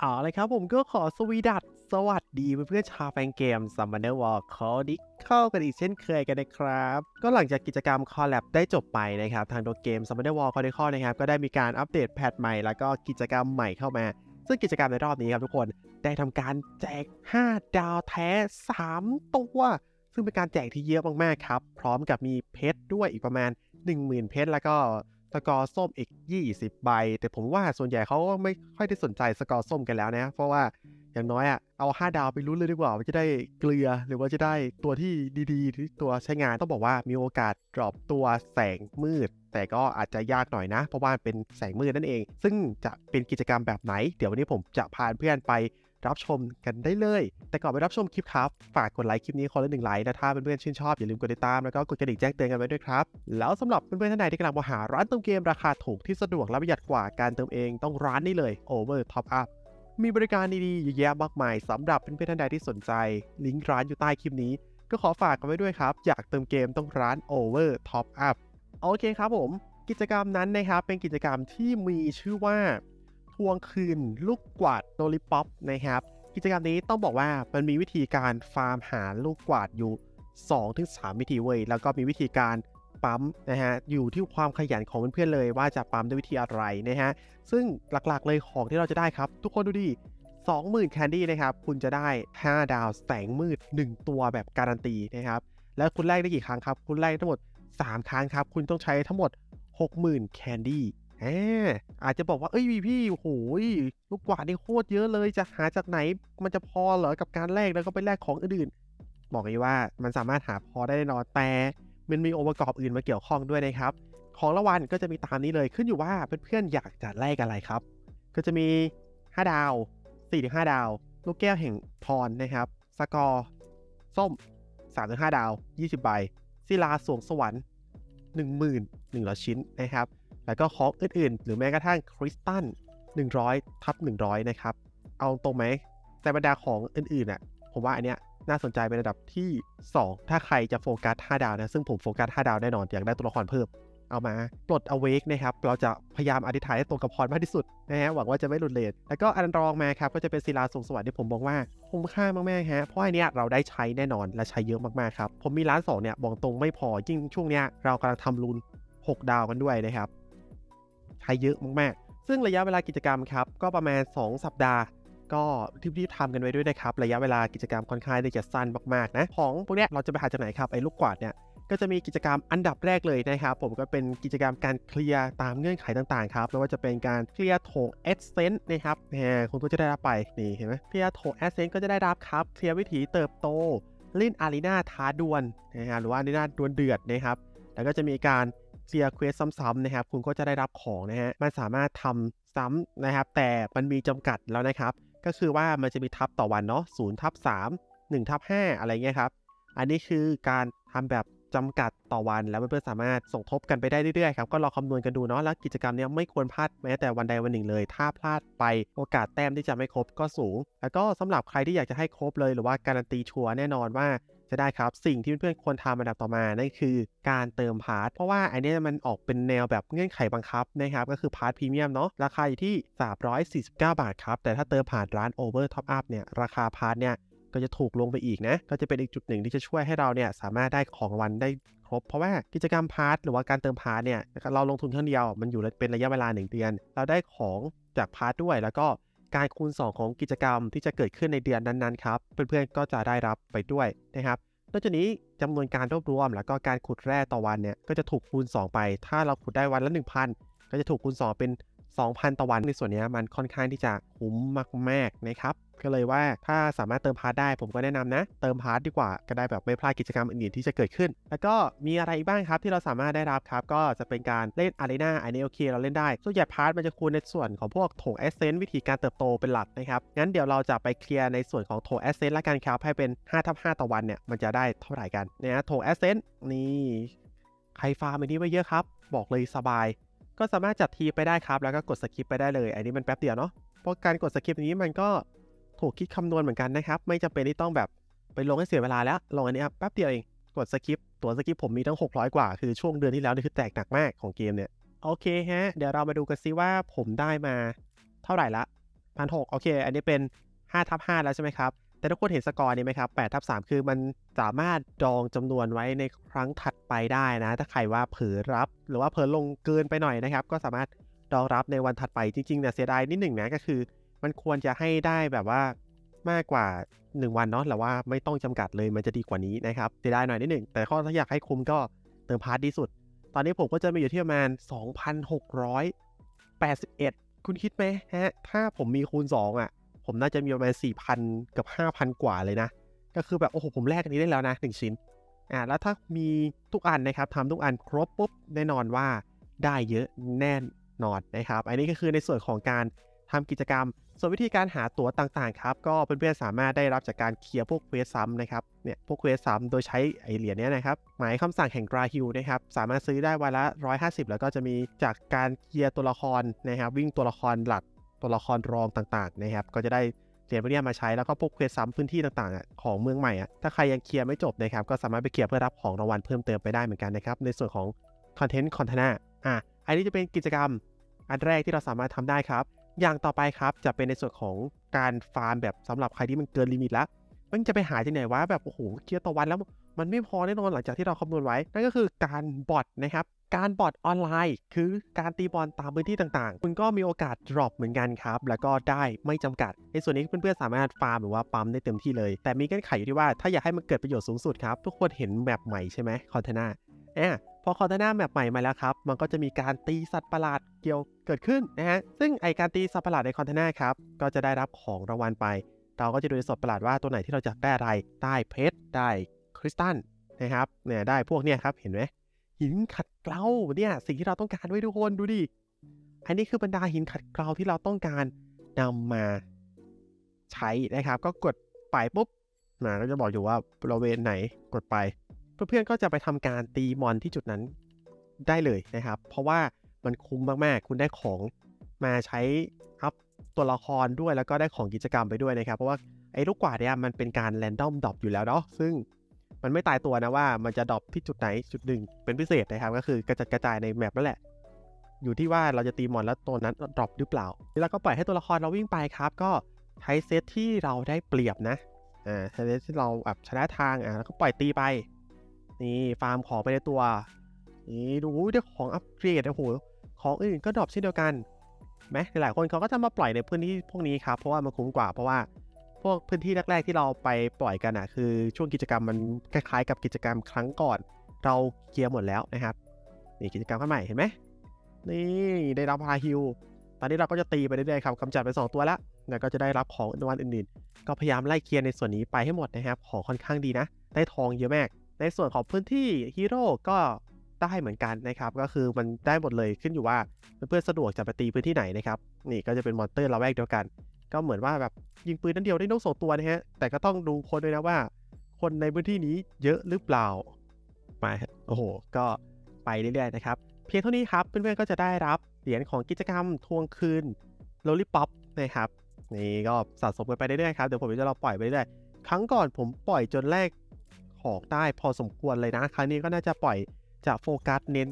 เอาเลยครับผมก็ขอสวีดัสสวัสดีเพื่อนๆชาวแฟนเกมซัมมันเดอร์วอลคอดิเข้ากันอีกเช่นเคยกันนะครับ ก็หลังจากกิจกรรมคอลแลบได้จบไปนะครับ ทางตัวเกมซัมมันเดอร์วอลคอดิคอนะครับ ก็ได้มีการอัปเดตแพทใหม่ แล้วก็กิจกรรมใหม่เข้ามา ซึ่งกิจกรรมในรอบนี้ครับทุกคนได้ทำการแจก 5 ดาวแท้ 3 ตัว ซึ่งเป็นการแจกที่เยอะมากๆครับ พร้อมกับมีเพชรด้วยอีกประมาณ10,000เพชรแล้วก็ สกอร์ส้มอีก 20 ใบ แต่ผมว่าส่วนใหญ่เขาก็ไม่ค่อยได้สนใจสกอร์ส้มกันแล้วนะ เพราะว่าอย่างน้อยอะเอา 5 ดาวไปลุ้นเลยดีกว่าว่าจะได้เกลือหรือว่าจะได้ตัวที่ดีๆที่ตัวใช้งานต้องบอกว่ามีโอกาสดรอปตัวแสงมืด แต่ก็อาจจะยากหน่อยนะ เพราะว่าเป็นแสงมืดนั่นเอง ซึ่งจะเป็นกิจกรรมแบบไหน เดี๋ยววันนี้ผมจะพาเพื่อนไป รับชมกันได้เลย แต่ก่อนไปรับชมคลิปครับฝากกดไลค์คลิปนี้คนละหนึ่งไลค์และถ้าเพื่อนๆชื่นชอบอย่าลืมกดติดตามแล้วก็กดกระดิ่งแจ้งเตือนกันไว้ด้วยครับ แล้วสำหรับเพื่อนๆท่านใดที่กำลังมองหาร้านเติมเกมราคาถูกที่สะดวกและประหยัดกว่าการเติมเองต้องร้านนี้เลย Over Top Up มีบริการดีๆเยอะแยะมากมายสำหรับเพื่อนๆท่านใดที่สนใจ ลิงก์ร้านอยู่ใต้คลิปนี้ ก็ขอฝากกันไว้ด้วยครับ อยากเติมเกมต้องร้าน Over Top Up โอเคครับผม กิจกรรมนั้นนะครับเป็นกิจกรรมที่มีชื่อว่า ทวงคืน ลูกกวาดโ o ลิป๊อปนะครับ กิจกรรมนี้ต้องบอกว่ามันมีวิธีการฟาร์มหาลูกกวาดอยู่ 2-3 วิธีเว้ยแล้วก็มีวิธีการปั๊มนะฮะอยู่ที่ความขยันของเพื่อนๆเลยว่าจะปั๊มด้วยวิธีอะไรนะฮะซึ่งหลักๆเลยของที่เราจะได้ครับ ทุกคนดูดิ20,000แคนดี้นะครับ คุณจะได้ 5 ดาวแสงมืด 1 ตัวแบบการันตีนะครับ แล้วคุณแลกได้กี่ครั้งครับ คุณแลกทั้งหมด 3 ครั้งครับ คุณต้องใช้ทั้งหมด 60,000แคนดี้ แหมอาจจะบอกว่า เอ้ยพี่โอ้โหลูกกวาดนี่โคตรเยอะเลยจะหาจากไหนมันจะพอเหรอกับการแลกแล้วก็ไปแลกของอื่นๆ บอกเลยว่ามันสามารถหาพอได้แน่นอนแต่มันมีองค์ประกอบอื่นมาเกี่ยวข้องด้วยนะครับ ของรางวัลก็จะมีตามนี้เลยขึ้นอยู่ว่าเพื่อนๆอยากจะแลกอะไรครับ ก็จะมี 5 ดาว4-5ดาว ลูกแก้วแห่งพรนะครับสกอร์ส้ม3-5ดาว 20 ใบศิลาสวงสวรรค์ 11,000 ชิ้นนะครับ แล้วก็ของอื่นๆ หรือแม้กระทั่งคริสตัล100ทับ100 นะครับ เอาตรงไหมแต่บรรดาของอื่นๆอะผมว่าอันเนี้ยน่าสนใจเป็นระดับที่ 2 ถ้าใครจะโฟกัส 5 ดาวนะ ซึ่งผมโฟกัส 5 ดาวแน่นอน อยากได้ตัวละครเพิ่ม เอามา ปลด awake นะครับ เราจะพยายามอธิษฐานให้ตรงกับพรมากที่สุดนะฮะ หวังว่าจะไม่หลุดเลนแล้วก็อันรองมาครับ ก็จะเป็นศิลาสวงสวรรค์ที่ผมบอกว่าคุ้มค่ามากๆฮะ เพราะอันเนี้ยเราได้ใช้แน่นอนและใช้เยอะมากๆครับ ผมมีร้านสองเนี่ยบอกตรงไม่พอ ยิ่งช่วงเนี้ยเรากำลังทำรูน6 ดาวกันด้วยนะครับ ช้เยอะมากๆ ซึ่งระยะเวลากิจกรรมครับก็ประมาณ 2 สัปดาห์ ก็รีบๆทำกันไว้ด้วยนะครับ ระยะเวลากิจกรรมค่อนข้างจะสั้นมากๆนะของพวกนี้เราจะไปหาจากไหนครับไอ้ลูกกวาดเนี่ยก็จะมีกิจกรรมอันดับแรกเลยนะครับ ผมก็เป็นกิจกรรมการเคลียร์ตามเงื่อนไขต่างๆครับไม่ว่าจะเป็นการเคลียร์โถงเอเซนต์นะครับแหมคุณก็จะได้รับไปนี่เห็นไหมเคลียร์โถงเอเซนต์ก็จะได้รับครับเคลียร์วิถีเติบโตเล่นอารีนาท้าดวลนะฮะหรือว่าอารีนาดวลเดือดนะครับแล้วก็จะมีการ เคลียร์เควสซ้ำๆนะครับ คุณก็จะได้รับของนะฮะ มันสามารถทำซ้ำนะครับ แต่มันมีจำกัดแล้วนะครับ ก็คือว่ามันจะมีทับต่อวันเนาะ0ทับ3 1ทับ5อะไรเงี้ยครับ อันนี้คือการทำแบบจำกัดต่อวันแล้วเพื่อนๆสามารถส่งทบกันไปได้เรื่อยๆครับก็ลองคำนวณกันดูเนาะแล้วกิจกรรมนี้ไม่ควรพลาดแม้แต่วันใดวันหนึ่งเลย ถ้าพลาดไปโอกาสแต้มที่จะไม่ครบก็สูง แล้วก็สำหรับใครที่อยากจะให้ครบเลยหรือว่าการันตีชัวร์แน่นอนว่า จะได้ครับ สิ่งที่เพื่อนๆควรทำอันดับต่อมานั่นคือการเติมพาร์ทเพราะว่าอันนี้มันออกเป็นแนวแบบเงื่อนไขบังคับนะครับ ก็คือพาร์ทพรีเมียมเนาะราคาอยู่ที่ 349 บาทครับ แต่ถ้าเติมผ่านร้าน Over Top Up เนี่ยราคาพาร์ทเนี่ยก็จะถูกลงไปอีกนะ ก็จะเป็นอีกจุดหนึ่งที่จะช่วยให้เราเนี่ยสามารถได้ของวัลได้ครบ เพราะว่ากิจกรรมพาร์ทหรือว่าการเติมพาร์ทเนี่ยเราลงทุนครั้งเดียวมันอยู่เป็นระยะเวลา 1 เดือน เราได้ของจากพาร์ทด้วยแล้วก็ การคูณ 2 ของกิจกรรมที่จะเกิดขึ้นในเดือนนั้นๆครับเพื่อนๆก็จะได้รับไปด้วยนะครับนอกจากนี้จำนวนการรวบรวม แล้วก็การขุดแร่ต่อวันเนี่ยก็จะถูกคูณ 2 ไป ถ้าเราขุดได้วันละ 1,000 ก็จะถูกคูณ 2 เป็น 2,000 ต่อวันในส่วนนี้มันค่อนข้างที่จะคุ้มมากๆนะครับก็เลยว่าถ้าสามารถเติมพาร์ทได้ผมก็แนะนำนะ เติมพาร์ทดีกว่าก็ได้แบบไม่พลาดกิจกรรมอื่นๆที่จะเกิดขึ้น แล้วก็มีอะไรอีกบ้างครับที่เราสามารถได้รับครับ ก็จะเป็นการเล่นอารีนาอันนี้โอเคเราเล่นได้ ส่วนใหญ่พาร์ทมันจะคูณในส่วนของพวกโถงแอสเซนต์วิธีการเติบโตเป็นหลักนะครับ งั้นเดี๋ยวเราจะไปเคลียร์ในส่วนของโถงแอสเซนต์ละกันครับให้เป็น5ทับ5ต่อวันเนี่ยมันจะได้เท่าไหร่กันนะโถงแอสเซนต์นี่ใครฟาร์มอันนี้ไว้เยอะครับ บอกเลยสบาย ก็สามารถจัดทีไปได้ครับ แล้วก็กดสคิปไปได้เลยอันนี้มันแป๊บเดียวเนาะเพราะการกดสคิปนี้มันก็ถูกคิดคำนวณเหมือนกันนะครับ ไม่จำเป็นที่ต้องแบบไปลงให้เสียเวลาแล้ว ลงอันนี้แป๊บเดียวเอง กดสคิปตัวสคิปผมมีตั้ง 600 กว่าคือช่วงเดือนที่แล้วนี่คือแตกหนักมากของเกมเนี่ยโอเคฮะ เดี๋ยวเรามาดูกันซิว่าผมได้มาเท่าไหร่ละพันหโอเค อันนี้เป็น5ทับ5แล้วใช่ไหมครับ แต่ทุกคนเห็นสกอร์นี้ไหมครับ8ทับ3คือมันสามารถดองจำนวนไว้ในครั้งถัดไปได้นะ ถ้าใครว่าเผลอรับ หรือว่าเผลอลงเกินไปหน่อยนะครับ ก็สามารถดองรับในวันถัดไปจริงๆเนี่ยเสียดายนิดหนึ่งนะก็คือ มันควรจะให้ได้แบบว่ามากกว่า 1 วันเนาะหรือว่าไม่ต้องจำกัดเลยมันจะดีกว่านี้นะครับเสียดายหน่อยนิดหนึ่งแต่ข้อถ้าอยากให้คุ้มก็เติมพาร์ทดีสุด ตอนนี้ผมก็จะมีอยู่ที่ประมาณ 2,681 คุณคิดไหมฮะถ้าผมมีคูณ 2 อะ ผมน่าจะมีประมาณ4,000กับ5,000กว่าเลยนะ ก็คือแบบโอ้โหผมแลกอันนี้ได้แล้วนะ 1 ชิ้นอ่าแล้วถ้ามีทุกอันนะครับทำทุกอันครบปุ๊บแน่นอนว่าได้เยอะแน่นอนนะครับ อันนี้ก็คือในส่วนของการทำกิจกรรม ส่วนวิธีการหาตั๋วต่างๆครับ ก็เพื่อนๆสามารถได้รับจากการเคลียร์พวกเควสซ้ำนะครับ เนี่ยพวกเควสซ้ำโดยใช้ไอเหรียญเนี้ยนะครับ หมายคำสั่งแห่งกราฮิลนะครับ สามารถซื้อได้วันละ 150 แล้วก็จะมีจากการเคลียร์ตัวละครนะครับ วิ่งตัวละครหลัก ตัวละครรองต่างๆนะครับ ก็จะได้เหรียญพวกนี้มาใช้แล้วก็พวกเควสซ้ำพื้นที่ต่างๆอะของเมืองใหม่อะถ้าใครยังเคลียร์ไม่จบนะครับ ก็สามารถไปเคลียร์เพื่อรับของรางวัลเพิ่มเติมไปได้เหมือนกันนะครับ ในส่วนของคอนเทนต์คอนเทนต์อะอันนี้จะเป็นกิจกรรมอันแรกที่เราสามารถทำได้ครับ อย่างต่อไปครับจะเป็นในส่วนของการฟาร์มแบบสำหรับใครที่มันเกินลิมิตแล้วมันจะไปหาจากไหนวะแบบโอ้โหเคลียร์ต่อวันแล้วมันไม่พอแน่นอนหลังจากที่เราคำนวณไว้นั่นก็คือการบอทนะครับ การบอทออนไลน์ คือการตีบอลตามพื้นที่ต่างๆ คุณก็มีโอกาสดรอปเหมือนกันครับ แล้วก็ได้ไม่จำกัด ในส่วนนี้เพื่อนๆสามารถฟาร์มหรือว่าปั๊มได้เต็มที่เลย แต่มีเงื่อนไขอยู่ที่ว่าถ้าอยากให้มันเกิดประโยชน์สูงสุดครับ ทุกคนเห็นแบบใหม่ใช่ไหมคอนเทนาอะพอคอนเทนาแบบใหม่มาแล้วครับ มันก็จะมีการตีสัตว์ประหลาดเกี่ยวเกิดขึ้นนะฮะ ซึ่งไอการตีสัตว์ประหลาดในคอนเทนาครับ ก็จะได้รับของรางวัลไป เราก็จะดูในสัตว์ประหลาดว่าตัวไหนที่เราจะได้อะไร ได้เพชร ได้คริสตัลนะครับ เนี่ยได้พวกเนี่ยครับ เห็นไหม หินขัดเกลาเนี่ยสิ่งที่เราต้องการไว้ทุกคนดูดิ อันนี้คือบรรดาหินขัดเกลาที่เราต้องการนำมาใช้นะครับ ก็กดไปปุ๊บนะก็จะบอกอยู่ว่าบริเวณไหนกดไป เพื่อนๆก็จะไปทำการตีมอนที่จุดนั้นได้เลยนะครับ เพราะว่ามันคุ้มมากๆ คุณได้ของมาใช้อัพตัวละครด้วยแล้วก็ได้ของกิจกรรมไปด้วยนะครับ เพราะว่าไอ้ลูกกวาดเนี่ยมันเป็นการแรนดอมดรอปอยู่แล้วเนาะซึ่ง มันไม่ตายตัวนะว่ามันจะดรอปที่จุดไหนจุดหนึ่งเป็นพิเศษนะครับ ก็คือกระจัดกระจายในแมปนั่นแหละ อยู่ที่ว่าเราจะตีมอนแล้วตัวนั้นดรอปหรือเปล่า แล้วก็ปล่อยให้ตัวละครเราวิ่งไปครับ ก็ใช้เซตที่เราได้เปรียบนะอ่าเซตที่เราแบบชนะทางอ่าแล้วก็ปล่อยตีไป นี่ฟาร์มของไปในตัวนี่ดูได้ของอัปเกรดโอ้โหของอื่นก็ดรอปเช่นเดียวกันไหมหลายคนเขาก็จะมาปล่อยในพื้นที่พวกนี้ครับเพราะว่ามันคุ้มกว่าเพราะว่า วกพื้นที่แรกๆ ที่เราไปปล่อยกันอะคือช่วงกิจกรรมมันคล้ายๆ กับกิจกรรมครั้งก่อน เราเคลียร์หมดแล้วนะครับนี่กิจกรรมขั้นใหม่เห็นไหมนี่ได้รับพาฮิลตอนนี้เราก็จะตีไปเรื่อยๆครับกำจัดไป 2 ตัวแล้วแล้วก็จะได้รับของรางวัลอื่นๆ ก็พยายามไล่เคลียร์ในส่วนนี้ไปให้หมดนะครับของค่อนข้างดีนะ ได้ทองเยอะมากในส่วนของพื้นที่ฮีโร่ก็ได้เหมือนกันนะครับ ก็คือมันได้หมดเลยขึ้นอยู่ว่าเพื่อนๆสะดวกจะไปตีพื้นที่ไหนนะครับ นี่ก็จะเป็นมอนเตอร์ละแวกเดียวกัน ก็เหมือนว่าแบบยิงปืนนั้นเดียวได้นกสองตัวนะฮะ แต่ก็ต้องดูคนด้วยนะว่า คนในพื้นที่นี้เยอะหรือเปล่ามาโอ้โห ก็ไปเรื่อยๆนะครับ เพียงเท่านี้ครับ เพื่อนๆก็จะได้รับเหรียญของกิจกรรมทวงคืนโลลิป o p นะครับนี่ก็สะสมกันไปเรื่อยๆครับเดี๋ยวผมจะเราปล่อยไปเรื่อยๆครั้งก่อนผมปล่อยจนแรกของได้พอสมควรเลยนะ ครั้งนี้ก็น่าจะปล่อยจะโฟกัสเน้น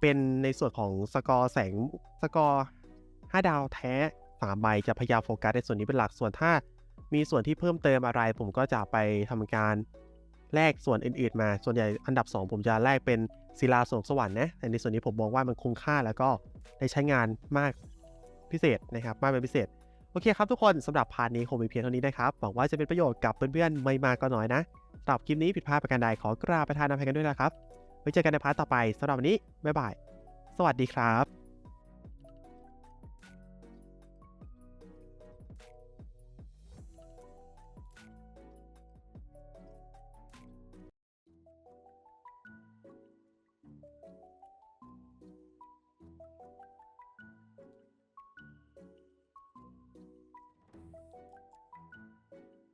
เป็นในส่วนของสกอร์แสงสกอร์5ดาวแท้ 3ใบจะพยายามโฟกัสในส่วนนี้เป็นหลักส่วนถ้า มีส่วนที่เพิ่มเติมอะไร ผมก็จะไปทำการแลกส่วนอื่นๆมา ส่วนใหญ่อันดับ 2 ผมจะแลกเป็นศิลาสวงสวรรค์นะแต่ในส่วนนี้ผมมองว่ามันคุ้มค่าแล้วก็ได้ใช้งานมากพิเศษนะครับมากเป็นพิเศษโอเคครับทุกคนสำหรับพาร์ทนี้คงมีเพียงเท่านี้นะครับหวังว่าจะเป็นประโยชน์กับเพื่อนๆไม่มากก็น้อยนะสำหรับคลิปนี้ผิดพลาดประการใดขอกราบประทานอภัยกันด้วยนะครับไว้เจอกันในพาร์ทต่อไปสำหรับวันนี้บ๊ายบาย สวัสดีครับ